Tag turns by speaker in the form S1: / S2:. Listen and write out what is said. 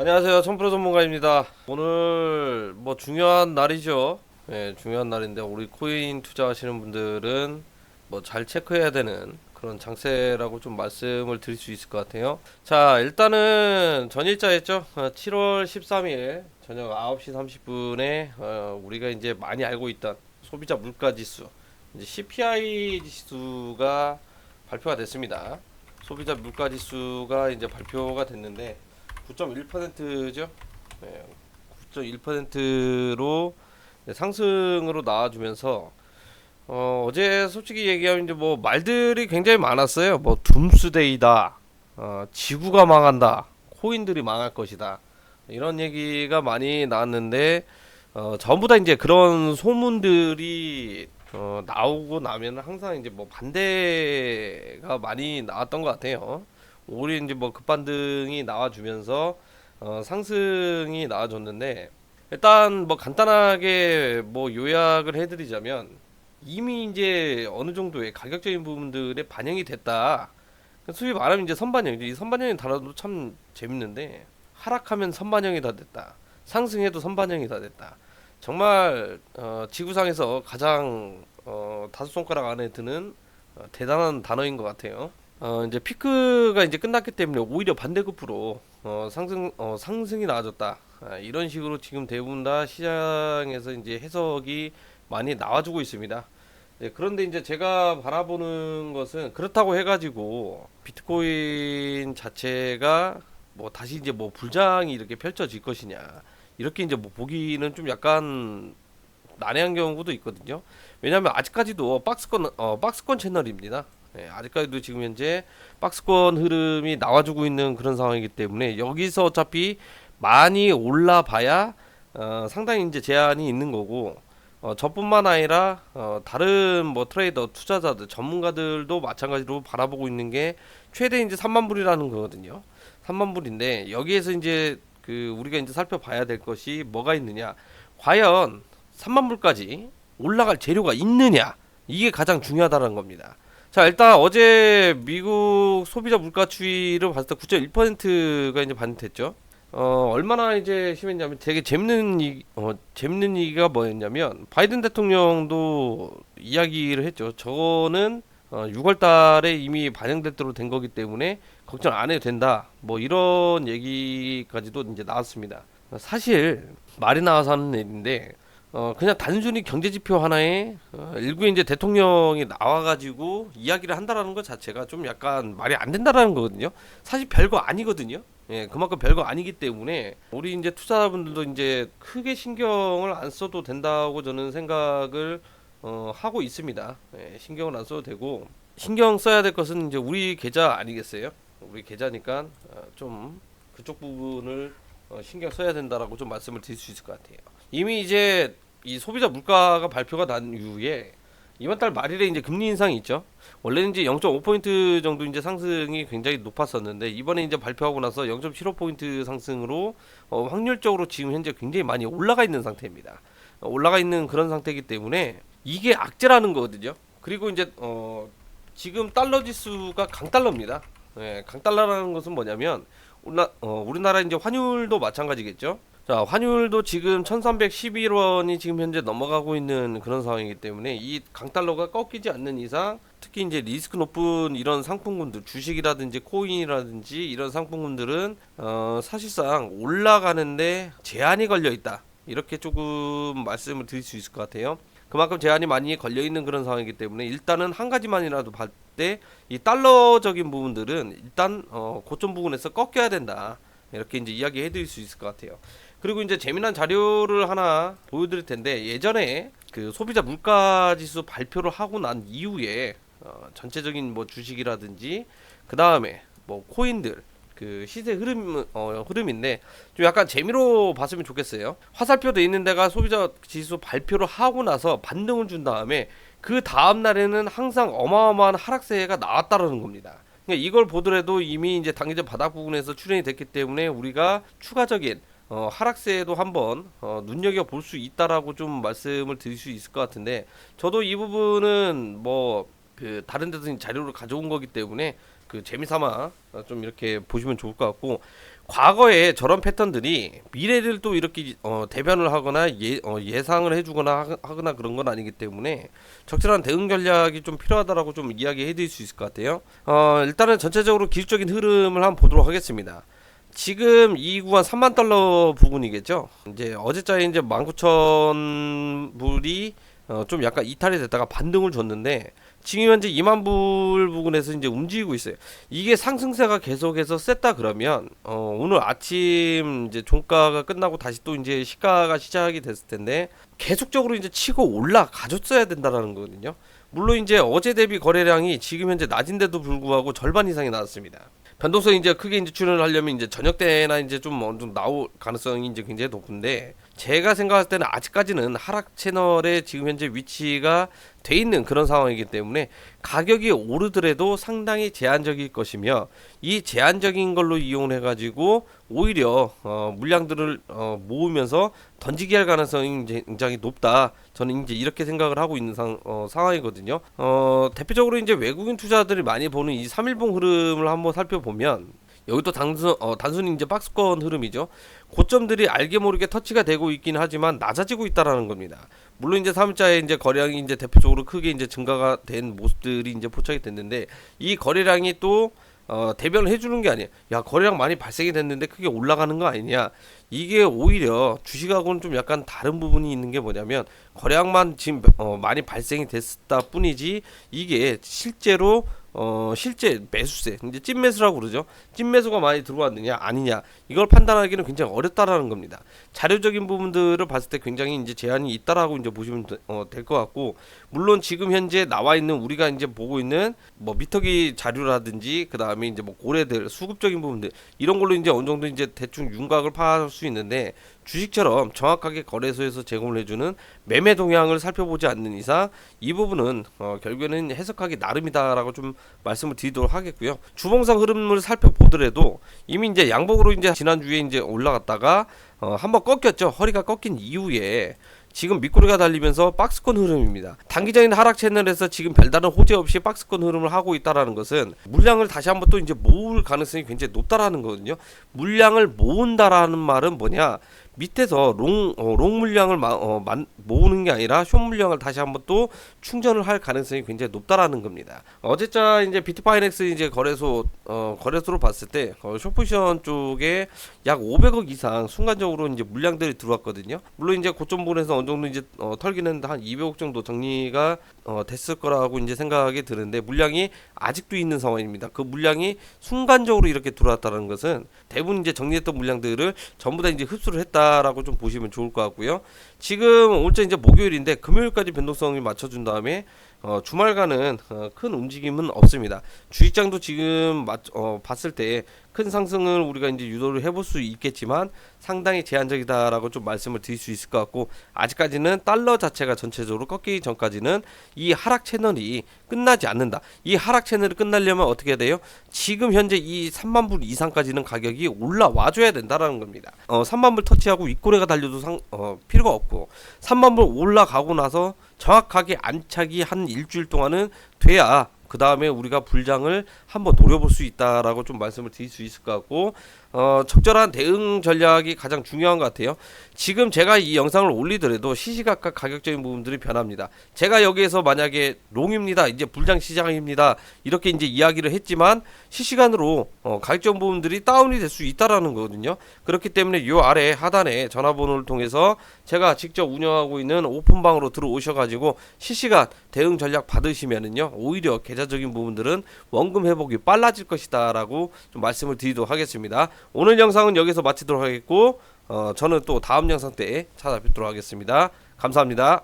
S1: 안녕하세요. 청프로 전문가입니다. 오늘 뭐 중요한 날이죠. 예, 중요한 날인데 우리 코인 투자하시는 분들은 뭐 잘 체크해야 되는 그런 장세라고 좀 말씀을 드릴 수 있을 것 같아요. 자, 일단은 전일자였죠. 어, 7월 13일 저녁 9시 30분에 어, 우리가 이제 많이 알고 있던 소비자 물가 지수, 이제 CPI 지수가 발표가 됐습니다. 소비자 물가 지수가 이제 발표가 됐는데 9.1%죠. 네, 9.1%로 상승으로 나와주면서 어, 어제 솔직히 얘기하면 이제 뭐 말들이 굉장히 많았어요. 뭐 둠스데이다, 어, 지구가 망한다, 코인들이 망할 것이다 이런 얘기가 많이 나왔는데 어, 전부 다 이제 그런 소문들이 어, 나오고 나면 항상 이제 뭐 반대가 많이 나왔던 것 같아요. 오히려 이제 뭐 급반등이 나와주면서 어, 상승이 나와줬는데 일단 뭐 간단하게 뭐 요약을 해드리자면 이미 이제 어느 정도의 가격적인 부분들에 반영이 됐다. 소위 말하면 이제 선반영. 이 선반영이 단어도 참 재밌는데 하락하면 선반영이 다 됐다. 상승해도 선반영이 다 됐다. 정말 어, 지구상에서 가장 어, 다섯 손가락 안에 드는 어, 대단한 단어인 것 같아요. 어, 이제 피크가 이제 끝났기 때문에 오히려 반대급부로 어, 상승 어, 상승이 나아졌다. 아, 이런 식으로 지금 대부분 다 시장에서 이제 해석이 많이 나와주고 있습니다. 네, 그런데 이제 제가 바라보는 것은 그렇다고 해가지고 비트코인 자체가 뭐 다시 이제 뭐 불장이 이렇게 펼쳐질 것이냐 이렇게 이제 뭐 보기는 좀 약간 난해한 경우도 있거든요. 왜냐하면 아직까지도 박스권 어 박스권 채널입니다. 예, 아직까지도 지금 현재 박스권 흐름이 나와주고 있는 그런 상황이기 때문에 여기서 어차피 많이 올라봐야 어, 상당히 이제 제한이 있는 거고 어, 저뿐만 아니라 어, 다른 뭐 트레이더 투자자들 전문가들도 마찬가지로 바라보고 있는 게 최대 이제 3만 불이라는 거거든요. 3만 불인데 여기에서 이제 그 우리가 이제 살펴봐야 될 것이 뭐가 있느냐 과연 3만 불까지 올라갈 재료가 있느냐 이게 가장 중요하다는 겁니다. 자 일단 어제 미국 소비자 물가 추이를 봤을 때 9.1%가 이제 반영됐죠. 어 얼마나 이제 심했냐면 되게 재밌는 이 어, 재밌는 얘기가 뭐였냐면 바이든 대통령도 이야기를 했죠. 저거는 어, 6월 달에 이미 반영됐도록 된 거기 때문에 걱정 안 해도 된다. 뭐 이런 얘기까지도 이제 나왔습니다. 사실 말이 나와서 하는 얘기인데 어 그냥 단순히 경제 지표 하나에 어, 일부 이제 대통령이 나와가지고 이야기를 한다라는 것 자체가 좀 약간 말이 안 된다라는 거거든요. 사실 별거 아니거든요. 예, 그만큼 별거 아니기 때문에 우리 이제 투자자분들도 이제 크게 신경을 안 써도 된다고 저는 생각을 어, 하고 있습니다. 예, 신경을 안 써도 되고 신경 써야 될 것은 이제 우리 계좌 아니겠어요? 우리 계좌니까 어, 좀 그쪽 부분을 어, 신경 써야 된다라고 좀 말씀을 드릴 수 있을 것 같아요. 이미 이제 이 소비자 물가가 발표가 난 이후에 이번 달 말일에 이제 금리 인상이 있죠. 원래는 이제 0.5포인트 정도 이제 상승이 굉장히 높았었는데 이번에 이제 발표하고 나서 0.75포인트 상승으로 어, 확률적으로 지금 현재 굉장히 많이 올라가 있는 상태입니다. 어, 올라가 있는 그런 상태이기 때문에 이게 악재라는 거거든요. 그리고 이제 어, 지금 달러 지수가 강달러입니다. 예, 강달러라는 것은 뭐냐면 우리나, 어, 우리나라 이제 환율도 마찬가지겠죠. 자, 환율도 지금 1311원이 지금 현재 넘어가고 있는 그런 상황이기 때문에 이 강달러가 꺾이지 않는 이상 특히 이제 리스크 높은 이런 상품군들 주식이라든지 코인이라든지 이런 상품군들은 어, 사실상 올라가는데 제한이 걸려 있다. 이렇게 조금 말씀을 드릴 수 있을 것 같아요. 그만큼 제한이 많이 걸려 있는 그런 상황이기 때문에 일단은 한 가지만이라도 봤을 때 이 달러적인 부분들은 일단 어, 고점 부분에서 꺾여야 된다. 이렇게 이제 이야기해 드릴 수 있을 것 같아요. 그리고 이제 재미난 자료를 하나 보여드릴 텐데 예전에 그 소비자 물가 지수 발표를 하고 난 이후에 어, 전체적인 뭐 주식이라든지 그 다음에 뭐 코인들 그 시세 흐름 어, 흐름인데 좀 약간 재미로 봤으면 좋겠어요. 화살표 돼 있는 데가 소비자 지수 발표를 하고 나서 반등을 준 다음에 그 다음 날에는 항상 어마어마한 하락세가 나왔다라는 겁니다. 그러니까 이걸 보더라도 이미 이제 당기전 바닥 부분에서 출현이 됐기 때문에 우리가 추가적인 어, 하락세도 한번 어, 눈여겨 볼 수 있다라고 좀 말씀을 드릴 수 있을 것 같은데 저도 이 부분은 뭐 그 다른 데서 자료를 가져온 거기 때문에 그 재미삼아 어, 좀 이렇게 보시면 좋을 것 같고 과거에 저런 패턴들이 미래를 또 이렇게 어, 대변을 하거나 예, 어, 예상을 해주거나 하- 하거나 그런 건 아니기 때문에 적절한 대응 전략이 좀 필요하다라고 좀 이야기해드릴 수 있을 것 같아요. 어, 일단은 전체적으로 기술적인 흐름을 한번 보도록 하겠습니다. 지금 이 구간 3만 달러 부근이겠죠. 이제 어제자에 이제 19,000 불이 어, 좀 약간 이탈이 됐다가 반등을 줬는데 지금 현재 2만 불 부근에서 이제 움직이고 있어요. 이게 상승세가 계속해서 셌다 그러면 어, 오늘 아침 이제 종가가 끝나고 다시 또 이제 시가가 시작이 됐을 텐데 계속적으로 이제 치고 올라가줬어야 된다라는 거거든요. 물론 이제 어제 대비 거래량이 지금 현재 낮은데도 불구하고 절반 이상이 나왔습니다. 변동성이 이제 크게 이제 출연을 하려면 이제 저녁 때나 이제 좀 어느 정도 나올 가능성이 이제 굉장히 높은데 제가 생각할 때는 아직까지는 하락 채널에 지금 현재 위치가 돼 있는 그런 상황이기 때문에 가격이 오르더라도 상당히 제한적일 것이며 이 제한적인 걸로 이용해 가지고 오히려 어, 물량들을 어, 모으면서 던지게 할 가능성이 굉장히 높다. 저는 이제 이렇게 생각을 하고 있는 상, 어, 상황이거든요. 어, 대표적으로 이제 외국인 투자들이 많이 보는 이 3일봉 흐름을 한번 살펴보면 여기도 단순 어, 단순히 이제 박스권 흐름이죠. 고점들이 알게 모르게 터치가 되고 있긴 하지만 낮아지고 있다라는 겁니다. 물론 이제 3일자에 이제 거래량이 이제 대표적으로 크게 이제 증가가 된 모습들이 이제 포착이 됐는데 이 거래량이 또 어, 대변을 해주는 게 아니에요. 야 거래량 많이 발생이 됐는데 크게 올라가는 거 아니냐? 이게 오히려 주식하고는 좀 약간 다른 부분이 있는 게 뭐냐면 거래량만 지금 어, 많이 발생이 됐다 뿐이지 이게 실제로 어 실제 매수세 이제 찐매수라고 그러죠. 찐매수가 많이 들어왔느냐 아니냐 이걸 판단하기는 굉장히 어렵다라는 겁니다. 자료적인 부분들을 봤을 때 굉장히 이제 제한이 있다라고 이제 보시면 어, 될것 같고 물론 지금 현재 나와 있는 우리가 이제 보고 있는 뭐 미터기 자료라든지 그 다음에 이제 뭐 고래들 수급적인 부분들 이런 걸로 이제 어느 정도 이제 대충 윤곽을 파악할 수 있는데 주식처럼 정확하게 거래소에서 제공을 해주는 매매 동향을 살펴보지 않는 이상 이 부분은 어, 결국에는 해석하기 나름이다라고 좀 말씀을 드리도록 하겠고요. 주봉상 흐름을 살펴보더라도 이미 이제 양복으로 이제 지난주에 이제 올라갔다가 어, 한번 꺾였죠. 허리가 꺾인 이후에 지금 밑꼬리가 달리면서 박스권 흐름입니다. 단기적인 하락 채널에서 지금 별다른 호재 없이 박스권 흐름을 하고 있다라는 것은 물량을 다시 한번 또 이제 모을 가능성이 굉장히 높다라는 거거든요. 물량을 모은다라는 말은 뭐냐? 밑에서 롱, 어, 롱 물량을 마, 어, 만, 모으는 게 아니라 숏 물량을 다시 한번 또 충전을 할 가능성이 굉장히 높다라는 겁니다. 어제자 이제 비트파이넥스 이제 거래소 어, 거래소로 봤을 때 어, 숏포지션 쪽에 약 500억 이상 순간적으로 이제 물량들이 들어왔거든요. 물론 이제 고점 부분에서 어느 정도 이제 어, 털기는 한 200억 정도 정리가 어, 됐을 거라고 이제 생각이 드는데 물량이 아직도 있는 상황입니다. 그 물량이 순간적으로 이렇게 들어왔다는 것은 대부분 이제 정리했던 물량들을 전부 다 이제 흡수를 했다라고 좀 보시면 좋을 것 같고요. 지금 올자 이제 목요일인데 금요일까지 변동성을 맞춰준 다음에 어, 주말간은 어, 큰 움직임은 없습니다. 주식장도 지금 맞, 어, 봤을 때큰 상승을 우리가 이제 유도를 해볼 수 있겠지만 상당히 제한적이다라고 좀 말씀을 드릴 수 있을 것 같고 아직까지는 달러 자체가 전체적으로 꺾이기 전까지는 이 하락 채널이 끝나지 않는다. 이 하락 채널이 끝나려면 어떻게 해야 돼요? 지금 현재 이 3만 불 이상까지는 가격이 올라와 줘야 된다라는 겁니다. 어, 3만 불 터치하고 윗꼬리가 달려도 상, 어, 필요가 없고 3만 불 올라가고 나서 정확하게 안착이 한 일주일 동안은 돼야 그 다음에 우리가 불장을 한번 노려볼 수 있다라고 좀 말씀을 드릴 수 있을 것 같고 어, 적절한 대응 전략이 가장 중요한 것 같아요. 지금 제가 이 영상을 올리더라도 시시각각 가격적인 부분들이 변합니다. 제가 여기에서 만약에 롱입니다. 이제 불장 시장입니다. 이렇게 이제 이야기를 했지만 실시간으로 어, 가격적 부분들이 다운이 될 수 있다라는 거거든요. 그렇기 때문에 요 아래 하단에 전화번호를 통해서 제가 직접 운영하고 있는 오픈방으로 들어오셔가지고 실시간 대응 전략 받으시면은요 오히려 계좌적인 부분들은 원금 회복이 빨라질 것이다라고 좀 말씀을 드리도록 하겠습니다. 오늘 영상은 여기서 마치도록 하겠고 어, 저는 또 다음 영상 때 찾아뵙도록 하겠습니다. 감사합니다.